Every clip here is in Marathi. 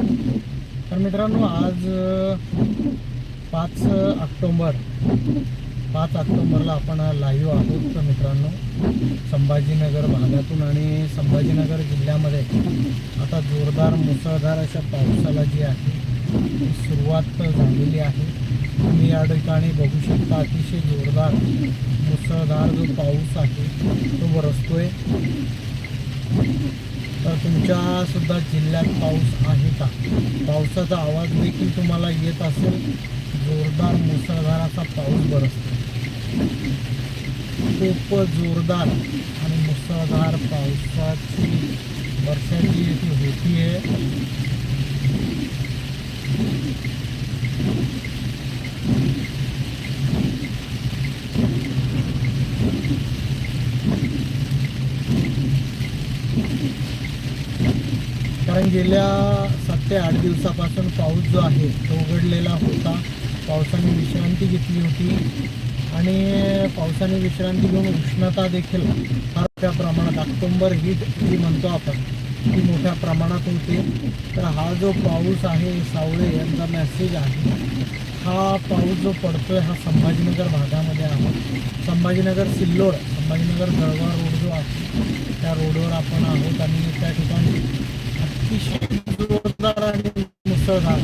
तर मित्रांनो आज पाच ऑक्टोंबर पाच ऑक्टोंबरला आपण लाईव्ह आहोत तर मित्रांनो संभाजीनगर भागातून आणि संभाजीनगर जिल्ह्यामध्ये. आता जोरदार मुसळधार अशा पावसाला जी आहे ती सुरुवात झालेली आहे. तुम्ही या ठिकाणी बघू शकता अतिशय जोरदार मुसळधार जो पाऊस आहे तो बरसतोय तर तुमच्या सुद्धा जिल्ह्यात पाऊस आहे का? पावसाचा आवाज देखील तुम्हाला येत असेल. जोरदार मुसळधार असा पाऊस बरसतो. खूप जोरदार आणि मुसळधार पावसाची वर्षाची ती होती आहे कारण गेल्या सात ते आठ दिवसापासून पाऊस जो आहे तो उघडलेला होता. पावसाने विश्रांती घेतली होती आणि पावसाने विश्रांती घेऊन उष्णता देखील फार मोठ्या प्रमाणात ऑक्टोंबर हीट जी म्हणतो आपण ती मोठ्या प्रमाणात होते. तर हा जो पाऊस आहे सावळे यांचा मेसेज आहे. हा पाऊस जो पडतोय हा संभाजीनगर भागामध्ये आहे. संभाजीनगर सिल्लोड संभाजीनगर जळगाव रोड जो आहे त्या रोडवर आपण आहोत आणि त्या ठिकाणी अतिशय जोरदार आणि मुसळधार.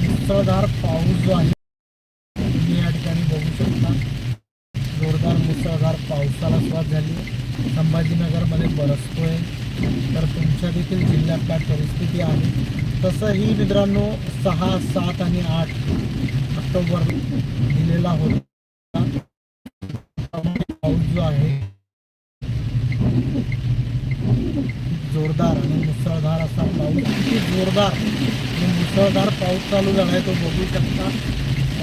मुसळधार पाऊस जो आहे तुम्ही या ठिकाणी बघू शकता. जोरदार मुसळधार पावसाला सुरुवात झाली. संभाजीनगरमध्ये बरसतोय तर तुमच्या देखील जिल्ह्यात काय परिस्थिती आहे? तसंही मित्रांनो सहा सात आणि आठ ऑक्टोबर दिलेला होता. किती जोरदार मुसळधार पाऊस चालू झाला आहे तो बघू शकता.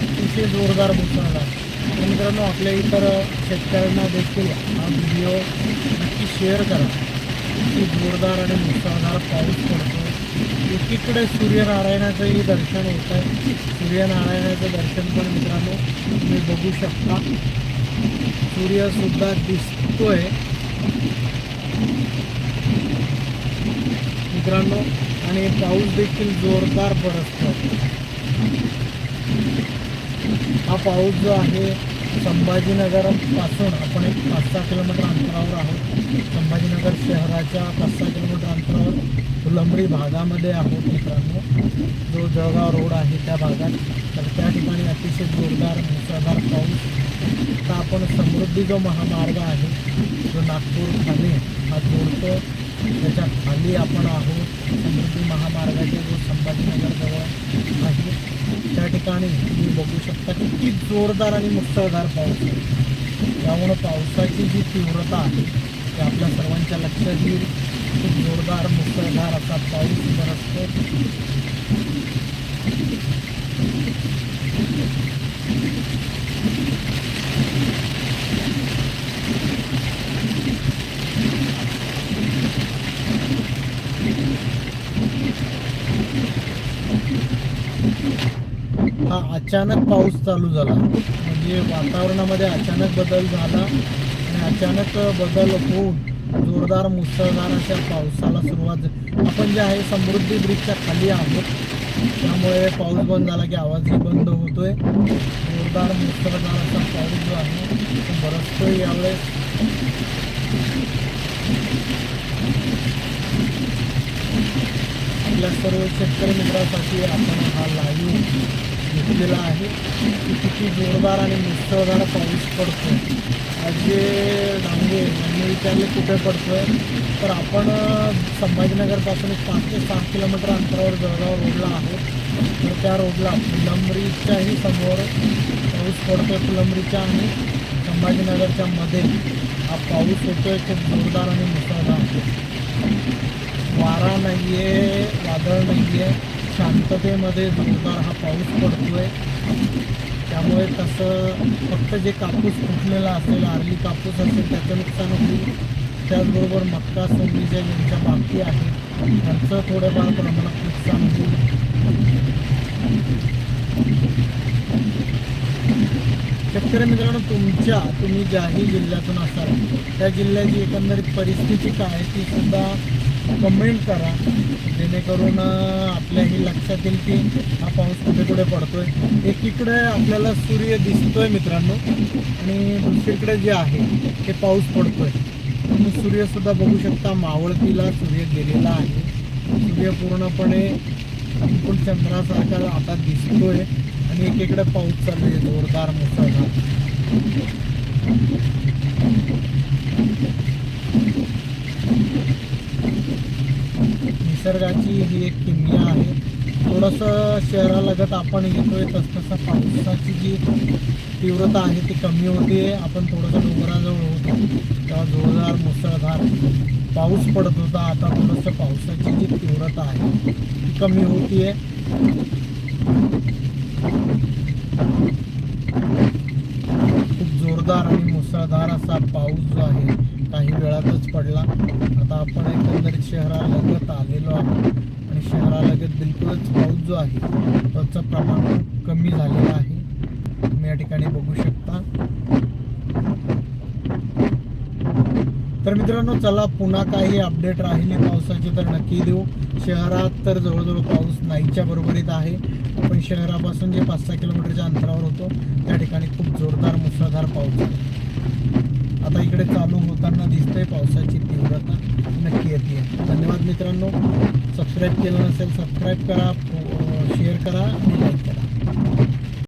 अतिशय जोरदार मुसळधार. मित्रांनो आपल्या इतर शेतकऱ्यांना देखील हा व्हिडिओ नक्की शेअर करा. किती जोरदार आणि मुसळधार पाऊस पडतो एकीकडे सूर्यनारायणाचंही दर्शन होत आहे सूर्यनारायणाचं दर्शन पण मित्रांनो तुम्ही बघू शकता. सूर्यसुद्धा दिसतोय. मित्रांनो आणि पाऊस देखील जोरदार बरसतो हा पाऊस जो आहे संभाजीनगरपासून आपण एक पाच सहा किलोमीटर अंतरावर आहोत. संभाजीनगर शहराच्या पाच सहा किलोमीटर अंतरावर फुलंबरी भागामध्ये आहोत मित्रांनो. जो जळगाव रोड आहे त्या भागात. तर त्या ठिकाणी अतिशय जोरदार मुसळधार पाऊस. आता आपण समृद्धी जो महामार्ग आहे जो नागपूर ठाणे हा जोडतो त्याच्याखाली आपण आहोत. समृद्धी महामार्गाच्या जो संभाजीनगरजवळ आहे त्या ठिकाणी तुम्ही बघू शकता किती जोरदार आणि मुसळधार पाऊस आहे. त्यामुळं पावसाची जी तीव्रता आहे ती आपल्या सर्वांच्या लक्षात येईल. खूप जोरदार मुसळधार असा पाऊस बरसतो हा अचानक पाऊस चालू झाला. म्हणजे वातावरणामध्ये अचानक बदल झाला आणि अचानक बदल होऊन जोरदार मुसळधार अशा पावसाला सुरुवात झाली. आपण जे आहे समृद्धी ब्रिजच्या खाली आहोत. त्यामुळे पाऊस बंद झाला की आवाजही बंद होतोय. जोरदार मुसळधार असा पाऊस जो आहे तो बरसतोय यावेळेस आपल्या सर्व शेतकरी मित्रांसाठी आपण हा लाईव्ह घेतलेला आहे. की किती जोरदार आणि मुसळधार पाऊस पडतो जे डांगे यांनी विचारले कुठे पडतोय. तर आपण संभाजीनगरपासून एक पाच ते सात किलोमीटर अंतरावर जळगाव रोडला आहोत. तर त्या रोडला फुलंबरीच्याही समोर पाऊस पडतोय फुलंबरीच्या आणि संभाजीनगरच्या मध्ये. हा पाऊस होतोय खूप जोरदार आणि मुसळधार वारा नाही आहे वादळ नाही आहे शांततेमध्ये जोरदार हा पाऊस पडतोय. त्यामुळे तसं फक्त जे कापूस फुटलेला असेल आरली कापूस असेल त्याचं नुकसान होईल. त्याचबरोबर मक्का सोंगीच्या ज्यांच्या बाकी आहे त्यांचं थोडंफार प्रमाणात नुकसान होईल. शेतकरी मित्रांनो तुमच्या तुम्ही ज्याही जिल्ह्यातून असाल त्या जिल्ह्याची एकंदरीत परिस्थिती काय ती सुद्धा कमेंट करा. जेणेकरून आपल्याही लक्षात येईल की हा पाऊस कुठे कुठे पडतोय. एकीकडे आपल्याला सूर्य दिसतोय मित्रांनो आणि दुसरीकडे जे आहे ते पाऊस पडतोय. तुम्ही सूर्यसुद्धा बघू शकता मावळतीला सूर्य गेलेला आहे. सूर्य पूर्णपणे बिलकुल चंद्रासारखा आता दिसतोय आणि एकीकडे पाऊस चालू आहे जोरदार मुसळधार. निसर्गाची ही एक किमया आहे. थोडंसं शहरालगत आपण येतोय तसतसं पावसाची जी तीव्रता आहे ती कमी होते. आपण थोडंसं डोंगराजवळ होतो. तेव्हा जोरदार मुसळधार पाऊस पडत होता. आता थोडंसं पावसाची जी तीव्रता आहे ती कमी होतीये. खूप जोरदार आणि मुसळधार असा पाऊस जो आहे काही वेळातच पडला. आता आपण एकंदरीत शहरालगत आलेलो आहोत. आणि शहरालगत बिलकुलच पाऊस जो आहे त्याचं प्रमाण खूप कमी झालेलं आहे. तुम्ही या ठिकाणी बघू शकता. तर मित्रांनो चला पुन्हा काही अपडेट राहिले. पावसाचे तर नक्की देऊ. शहरात तर जवळजवळ पाऊस नाहीच्या बरोबरीत आहे. आपण शहरापासून जे पाच सहा किलोमीटरच्या अंतरावर होतो त्या ठिकाणी खूप जोरदार मुसळधार पाऊस झाला आता इकडे चालू होताना दिसतंय पावसाची तीव्रता नक्की येते. धन्यवाद मित्रांनो. सबस्क्राईब केलं नसेल सबस्क्राईब करा शेअर करा आणि